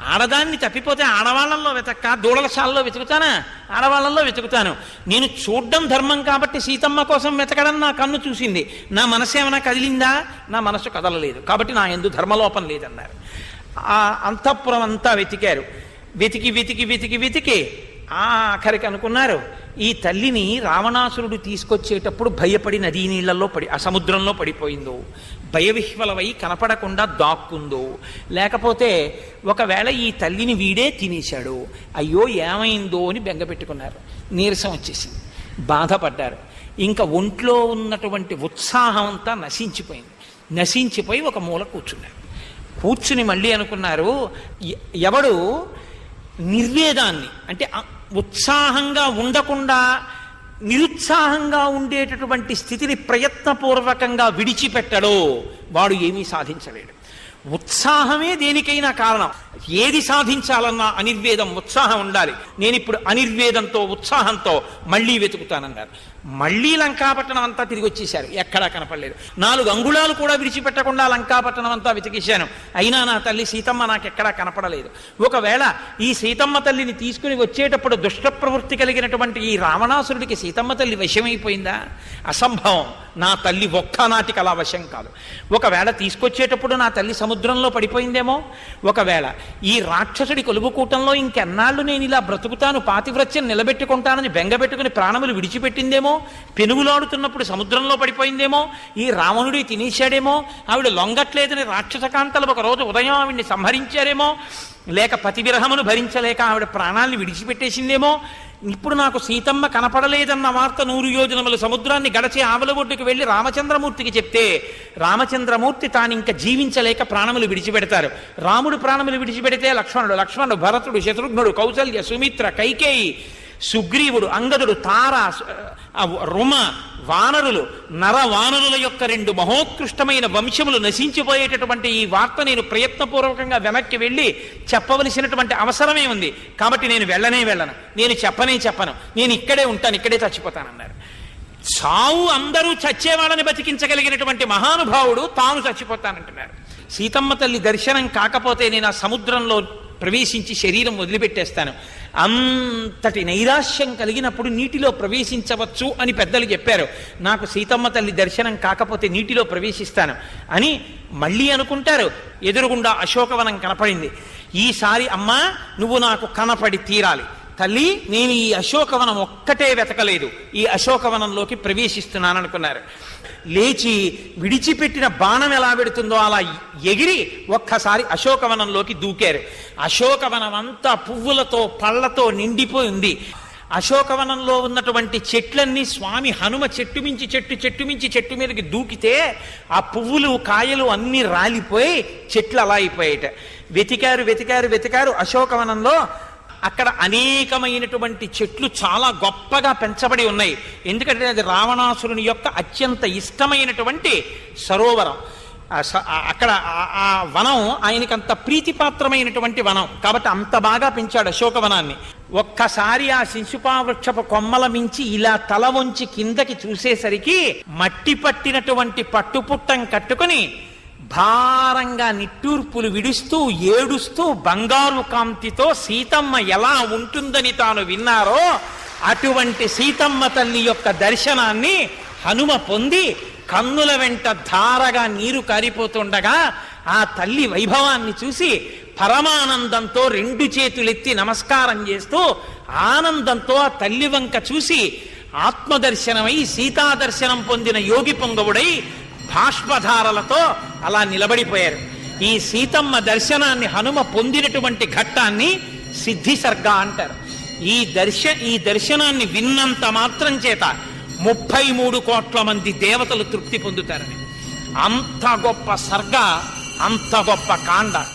ఆడదాన్ని తప్పిపోతే ఆడవాళ్ళల్లో వెతక్క? దూడలశాలలో వెతుకుతానా? ఆడవాళ్ళల్లో వెతుకుతాను. నేను చూడడం ధర్మం కాబట్టి సీతమ్మ కోసం వెతకడం నా కన్ను చూసింది. నా మనసు ఏమైనా కదిలిందా? నా మనసు కదలలేదు. కాబట్టి నా ఎందు ధర్మలోపం లేదన్నారు. ఆ అంతఃపురం అంతా వెతికారు. వెతికి వెతికి వెతికి వెతికి ఆఖరికి అనుకున్నారు ఈ తల్లిని రావణాసురుడు తీసుకొచ్చేటప్పుడు భయపడి నదీ నీళ్ళలో పడి ఆ సముద్రంలో పడిపోయిందో భయవిహ్వలవై కనపడకుండా దాక్కుందో లేకపోతే ఒకవేళ ఈ తల్లిని వీడే తినేశాడు అయ్యో ఏమైందో అని బెంగపెట్టుకున్నారు నీరసం వచ్చేసింది. బాధపడ్డారు. ఇంకా ఒంట్లో ఉన్నటువంటి ఉత్సాహం అంతా నశించిపోయింది. నశించిపోయి ఒక మూల కూర్చున్నారు. కూర్చుని మళ్ళీ అనుకున్నారు ఎవడు నిర్వేదాన్ని అంటే ఉత్సాహంగా ఉండకుండా నిరుత్సాహంగా ఉండేటటువంటి స్థితిని ప్రయత్నపూర్వకంగా విడిచిపెట్టడో. వాడు ఏమీ సాధించలేడు. ఉత్సాహమే దేనికైనా కారణం. ఏది సాధించాలన్నా అనిర్వేదం ఉత్సాహం ఉండాలి. నేను ఇప్పుడు అనిర్వేదంతో ఉత్సాహంతో మళ్ళీ వెతుకుతానన్నారు. మళ్ళీ లంకాపట్టణం అంతా తిరిగి వచ్చేశారు. ఎక్కడా కనపడలేదు. నాలుగు అంగుళాలు కూడా విడిచిపెట్టకుండా లంకాపట్టణం అంతా వెతికేశాను. అయినా నా తల్లి సీతమ్మ నాకు ఎక్కడా కనపడలేదు. ఒకవేళ ఈ సీతమ్మ తల్లిని తీసుకుని వచ్చేటప్పుడు దుష్ట ప్రవృత్తి కలిగినటువంటి ఈ రావణాసురుడికి సీతమ్మ తల్లి వశమైపోయిందా? అసంభవం. నా తల్లి ఒక్కనాటికి అలా వశం కాదు. ఒకవేళ తీసుకొచ్చేటప్పుడు నా తల్లి సముద్రంలో పడిపోయిందేమో? ఒకవేళ ఈ రాక్షసుడి కొలువుకూటంలో ఇంకెన్నాళ్ళు నేను ఇలా బ్రతుకుతాను పాతివ్రత్యం నిలబెట్టుకుంటానని బెంగబెట్టుకుని ప్రాణములు విడిచిపెట్టిందేమో? పెనుగులాడుతున్నప్పుడు సముద్రంలో పడిపోయిందేమో? ఈ రావణుడి తినేశాడేమో? ఆవిడ లొంగట్లేదని రాక్షసకాంతలు ఒకరోజు ఒక రోజు ఉదయం ఆవిడ్ని సంహరించారేమో? లేక పతివిరహమును భరించలేక ఆవిడ ప్రాణాల్ని విడిచిపెట్టేసిందేమో? ఇప్పుడు నాకు సీతమ్మ కనపడలేదన్న వార్త నూరు యోజనముల సముద్రాన్ని గడచి ఆవల ఒడ్డుకు వెళ్ళి రామచంద్రమూర్తికి చెప్తే రామచంద్రమూర్తి తాను ఇంకా జీవించలేక ప్రాణములు విడిచిపెడతారు. రాముడు ప్రాణములు విడిచిపెడితే లక్ష్మణుడు లక్ష్మణుడు భరతుడు శత్రుఘ్నుడు కౌసల్య సుమిత్ర కైకేయి సుగ్రీవుడు అంగదుడు తార రుమ వానరులు నర వానరుల యొక్క రెండు మహోత్కృష్టమైన వంశములు నశించిపోయేటటువంటి ఈ వార్త నేను ప్రయత్నపూర్వకంగా వెనక్కి వెళ్ళి చెప్పవలసినటువంటి అవసరమే ఉంది. కాబట్టి నేను వెళ్ళనే వెళ్ళను. నేను చెప్పనే చెప్పను. నేను ఇక్కడే ఉంటాను ఇక్కడే చచ్చిపోతానన్నారు. చావు అందరూ చచ్చేవాళ్ళని బతికించగలిగినటువంటి మహానుభావుడు తాను చచ్చిపోతానంటున్నారు. సీతమ్మ తల్లి దర్శనం కాకపోతే నేను ఆ సముద్రంలో ప్రవేశించి శరీరం వదిలిపెట్టేస్తాను. అంతటి నైరాశ్యం కలిగినప్పుడు నీటిలో ప్రవేశించవచ్చు అని పెద్దలు చెప్పారు. నాకు సీతమ్మ తల్లి దర్శనం కాకపోతే నీటిలో ప్రవేశిస్తాను అని మళ్ళీ అనుకుంటారు. ఎదురుగుండా అశోకవనం కనపడింది. ఈసారి అమ్మా నువ్వు నాకు కనపడి తీరాలి. తల్లి నేను ఈ అశోకవనం ఒక్కటే వెతకలేదు. ఈ అశోకవనంలోకి ప్రవేశిస్తున్నాను అనుకున్నారు. లేచి విడిచిపెట్టిన బాణం ఎలా పెడుతుందో అలా ఎగిరి ఒక్కసారి అశోకవనంలోకి దూకారు. అశోకవనం అంతా పువ్వులతో పళ్ళతో నిండిపోయి ఉంది. అశోకవనంలో ఉన్నటువంటి చెట్లన్నీ స్వామి హనుమ చెట్టు మించి చెట్టు చెట్టు మించి చెట్టు మీదకి దూకితే ఆ పువ్వులు కాయలు అన్నీ రాలిపోయి చెట్లు అలా అయిపోయాట. వెతికారు వెతికారు వెతికారు అశోకవనంలో అక్కడ అనేకమైనటువంటి చెట్లు చాలా గొప్పగా పెంచబడి ఉన్నాయి. ఎందుకంటే అది రావణాసురుని యొక్క అత్యంత ఇష్టమైనటువంటి సరోవరం. అక్కడ ఆ- ఆ వనం ఆయనకి అంత ప్రీతిపాత్రమైనటువంటి వనం. కాబట్టి అంత బాగా పెంచాడు అశోకవనాన్ని. ఒక్కసారి ఆ శిశుపావృక్షపు కొమ్మల మించి ఇలా తల వంచి కిందకి చూసేసరికి మట్టి పట్టినటువంటి పట్టుపుట్టం కట్టుకుని భారంగా నిట్టూర్పులు విడుస్తూ ఏడుస్తూ బంగారు కాంతితో సీతమ్మ ఎలా ఉంటుందని తాను విన్నారో అటువంటి సీతమ్మ తల్లి యొక్క దర్శనాన్ని హనుమ పొంది కన్నుల వెంట ధారగా నీరు కారిపోతుండగా ఆ తల్లి వైభవాన్ని చూసి పరమానందంతో రెండు చేతులెత్తి నమస్కారం చేస్తూ ఆనందంతో ఆ తల్లి వంక చూసి ఆత్మదర్శనమై సీతా దర్శనం పొందిన యోగి పొంగవుడై భాష్పధారలతో అలా నిలబడిపోయారు. ఈ సీతమ్మ దర్శనాన్ని హనుమ పొందినటువంటి ఘట్టాన్ని సిద్ధి సర్గ అంటారు. ఈ దర్శ ఈ దర్శనాన్ని విన్నంత మాత్రం చేత ముప్పై మూడు కోట్ల మంది దేవతలు తృప్తి పొందుతారని. అంత గొప్ప సర్గ అంత గొప్ప కాండ.